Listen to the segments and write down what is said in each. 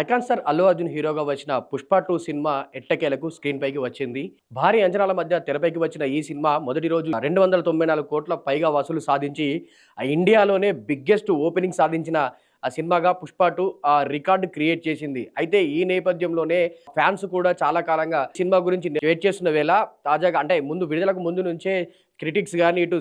Icon sir Allu Arjun హీరోగా వచ్చిన Pushpa two సినిమా ఎట్టకేలకు స్క్రీన్ పైకి వచ్చింది. భారీ అంచనాల మధ్య తెరపైకి వచ్చిన ఈ సినిమా మొదటి రోజు రెండు వందల తొంభై నాలుగు కోట్ల పైగా వసూలు సాధించి ఆ ఇండియాలోనే బిగ్గెస్ట్ ఓపెనింగ్ సాధించిన ఆ సినిమాగా పుష్ప టూ ఆ రికార్డు క్రియేట్ చేసింది. అయితే ఈ నేపథ్యంలోనే ఫ్యాన్స్ కూడా చాలా కాలంగా సినిమా గురించి వెయిట్ చేస్తున్న వేళ తాజాగా అంటే ముందు విడుదలకు ముందు నుంచే క్రిటిక్స్ కానీ ఇటు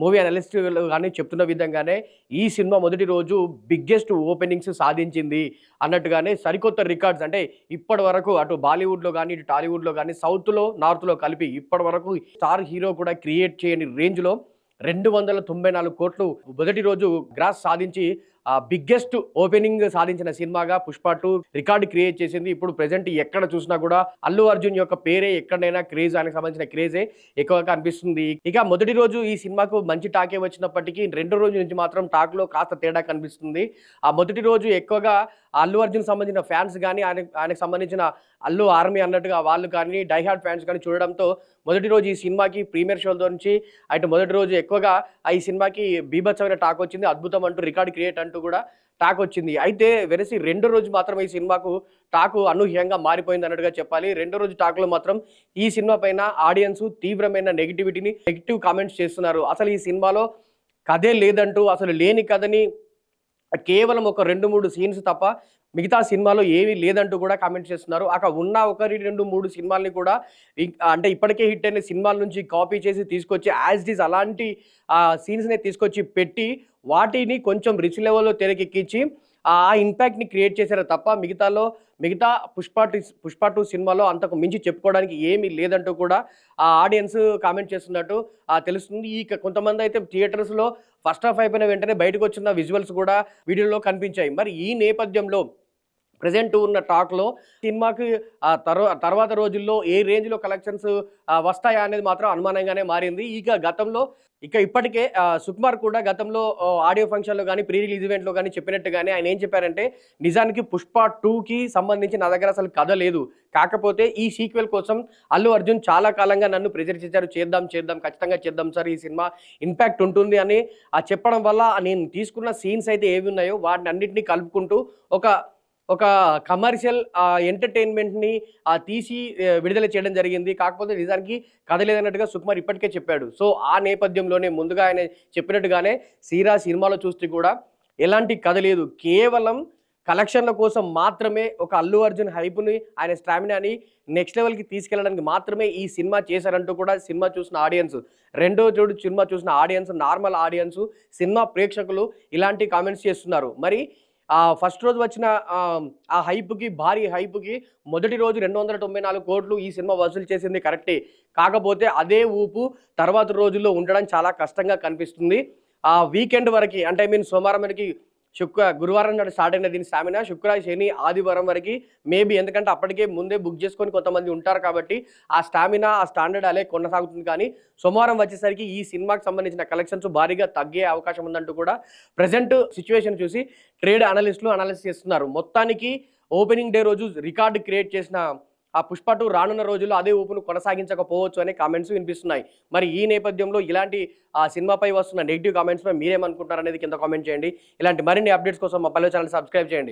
మూవీ అనలిస్ట్ కానీ చెప్తున్న విధంగానే ఈ సినిమా మొదటి రోజు బిగ్గెస్ట్ ఓపెనింగ్స్ సాధించింది అన్నట్టుగానే సరికొత్త రికార్డ్స్ అంటే ఇప్పటి వరకు అటు బాలీవుడ్లో కానీ ఇటు టాలీవుడ్లో కానీ సౌత్లో నార్త్లో కలిపి ఇప్పటి వరకు స్టార్ హీరో కూడా క్రియేట్ చేయని రేంజ్లో రెండు వందల తొంభై నాలుగు కోట్లు మొదటి రోజు గ్రాస్ సాధించి బిగ్గెస్ట్ ఓపెనింగ్ సాధించిన సినిమాగా పుష్ప టూ రికార్డు క్రియేట్ చేసింది. ఇప్పుడు ప్రజెంట్ ఎక్కడ చూసినా కూడా అల్లు అర్జున్ యొక్క పేరే ఎక్కడైనా క్రేజ్ ఆయనకు సంబంధించిన క్రేజే ఎక్కువగా కనిపిస్తుంది. ఇక మొదటి రోజు ఈ సినిమాకు మంచి టాకే వచ్చినప్పటికీ రెండో రోజు నుంచి మాత్రం టాక్లో కాస్త తేడా కనిపిస్తుంది. ఆ మొదటి రోజు ఎక్కువగా అల్లు అర్జున్ సంబంధించిన ఫ్యాన్స్ కానీ ఆయన ఆయనకు సంబంధించిన అల్లు ఆర్మీ అన్నట్టుగా వాళ్ళు కానీ డైహార్డ్ ఫ్యాన్స్ కానీ చూడడంతో మొదటి రోజు ఈ సినిమాకి ప్రీమియర్ షోతో నుంచి అటు మొదటి రోజు ఎక్కువగా ఈ సినిమాకి బీభత్సమైన టాక్ వచ్చింది. అద్భుతం అంటూ రికార్డ్ క్రియేట్ అంటూ కూడా టాక్ వచ్చింది. అయితే వెరసి రెండో రోజు మాత్రం ఈ సినిమాకు టాకు అనూహ్యంగా మారిపోయింది అన్నట్టుగా చెప్పాలి. రెండో రోజు టాక్లో మాత్రం ఈ సినిమా పైన ఆడియన్స్ తీవ్రమైన నెగిటివిటీని నెగిటివ్ కామెంట్స్ చేస్తున్నారు. అసలు ఈ సినిమాలో కథే లేదంటూ అసలు లేని కథని కేవలం ఒక రెండు మూడు సీన్స్ తప్ప మిగతా సినిమాలో ఏమీ లేదంటూ కూడా కామెంట్ చేస్తున్నారు. అక్కడ ఉన్న ఒకరి రెండు మూడు సినిమాల్ని కూడా అంటే ఇప్పటికే హిట్ అయిన సినిమాల నుంచి కాపీ చేసి తీసుకొచ్చి యాజ్ ఇట్ ఈస్ అలాంటి సీన్స్ని తీసుకొచ్చి పెట్టి వాటిని కొంచెం రిచ్ లెవెల్లో తెరకెక్కించి ఆ ఇంపాక్ట్ని క్రియేట్ చేశారు తప్ప మిగతాలో మిగతా పుష్ప టూ పుష్ప టూ సినిమాలో అంతకు మించి చెప్పుకోవడానికి ఏమీ లేదంటూ కూడా ఆ ఆడియన్స్ కామెంట్ చేస్తున్నట్టు తెలుస్తుంది. ఈ కొంతమంది అయితే థియేటర్స్లో ఫస్ట్ హాఫ్ అయిపోయిన వెంటనే బయటకు వచ్చిన విజువల్స్ కూడా వీడియోలో కనిపించాయి. మరి ఈ నేపథ్యంలో ప్రజెంట్ ఉన్న టాక్లో సినిమాకి తర్వాత రోజుల్లో ఏ రేంజ్లో కలెక్షన్స్ వస్తాయా అనేది మాత్రం అనుమానంగానే మారింది. ఇక గతంలో ఇక ఇప్పటికే సుకుమార్ కూడా గతంలో ఆడియో ఫంక్షన్లో కానీ ప్రీ రిలీజ్ ఈవెంట్లో కానీ చెప్పినట్టుగానే ఆయన ఏం చెప్పారంటే నిజానికి పుష్ప టూకి సంబంధించి నా దగ్గర అసలు కథ లేదు. కాకపోతే ఈ సీక్వెల్ కోసం అల్లు అర్జున్ చాలా కాలంగా నన్ను ప్రెజర్ చేశారు. చేద్దాం చేద్దాం ఖచ్చితంగా చేద్దాం సార్ ఈ సినిమా. ఇంపాక్ట్ ఉంటుంది అని ఆ చెప్పడం వల్ల నేను తీసుకున్న సీన్స్ అయితే ఏవి ఉన్నాయో వాటిని అన్నింటినీ కలుపుకుంటూ ఒక ఒక కమర్షియల్ ఎంటర్టైన్మెంట్ని తీసి విడుదల చేయడం జరిగింది. కాకపోతే నిజానికి కథ లేదన్నట్టుగా సుకుమార్ ఇప్పటికే చెప్పాడు. సో ఆ నేపథ్యంలోనే ముందుగా ఆయన చెప్పినట్టుగానే సీరా సినిమాలో చూస్తే కూడా ఎలాంటి కథ లేదు. కేవలం కలెక్షన్ల కోసం మాత్రమే ఒక అల్లు అర్జున్ హైప్ని ఆయన స్టామినాని నెక్స్ట్ లెవెల్కి తీసుకెళ్ళడానికి మాత్రమే ఈ సినిమా చేశారంటూ కూడా సినిమా చూసిన ఆడియన్స్ రెండో చోటు సినిమా చూసిన ఆడియన్స్ నార్మల్ ఆడియన్స్ సినిమా ప్రేక్షకులు ఇలాంటి కామెంట్స్ చేస్తున్నారు. మరి ఫస్ట్ రోజు వచ్చిన ఆ, ఆ హైప్కి భారీ హైప్కి మొదటి రోజు రెండు వందల తొంభై నాలుగు కోట్లు ఈ సినిమా వసూలు చేసింది కరెక్టే. కాకపోతే అదే ఊపు తర్వాత రోజుల్లో ఉండడం చాలా కష్టంగా కనిపిస్తుంది. ఆ వీకెండ్ వరకు అంటే ఐ మీన్ సోమవారం వరకు శుక్ర గురువారం నాడు స్టార్ట్ అయిన దీని స్టామినా శుక్ర శని ఆదివారం వరకు మేబీ ఎందుకంటే అప్పటికే ముందే బుక్ చేసుకొని కొంతమంది ఉంటారు కాబట్టి ఆ స్టామినా ఆ స్టాండర్డ్ అలే కొనసాగుతుంది కానీ సోమవారం వచ్చేసరికి ఈ సినిమాకి సంబంధించిన కలెక్షన్స్ భారీగా తగ్గే అవకాశం ఉందంటూ కూడా ప్రజెంట్ సిచ్యువేషన్ చూసి ట్రేడ్ అనలిస్టులు అనాలిసిస్ చేస్తున్నారు. మొత్తానికి ఓపెనింగ్ డే రోజు రికార్డు క్రియేట్ చేసిన ఆ పుష్ప టూ రానున్న రోజుల్లో అదే ఊపును కొనసాగించకపోవచ్చు అనే కామెంట్స్ వినిపిస్తున్నాయి. మరి ఈ నేపథ్యంలో ఇలాంటి ఆ సినిమాపై వస్తున్న నెగిటివ్ కామెంట్స్ మీరేమనుకుంటారు అనేది కింద కామెంట్ చేయండి. ఇలాంటి మరిన్ని అప్డేట్స్ కోసం మా పల్లె ఛానల్ సబ్స్క్రైబ్ చేయండి.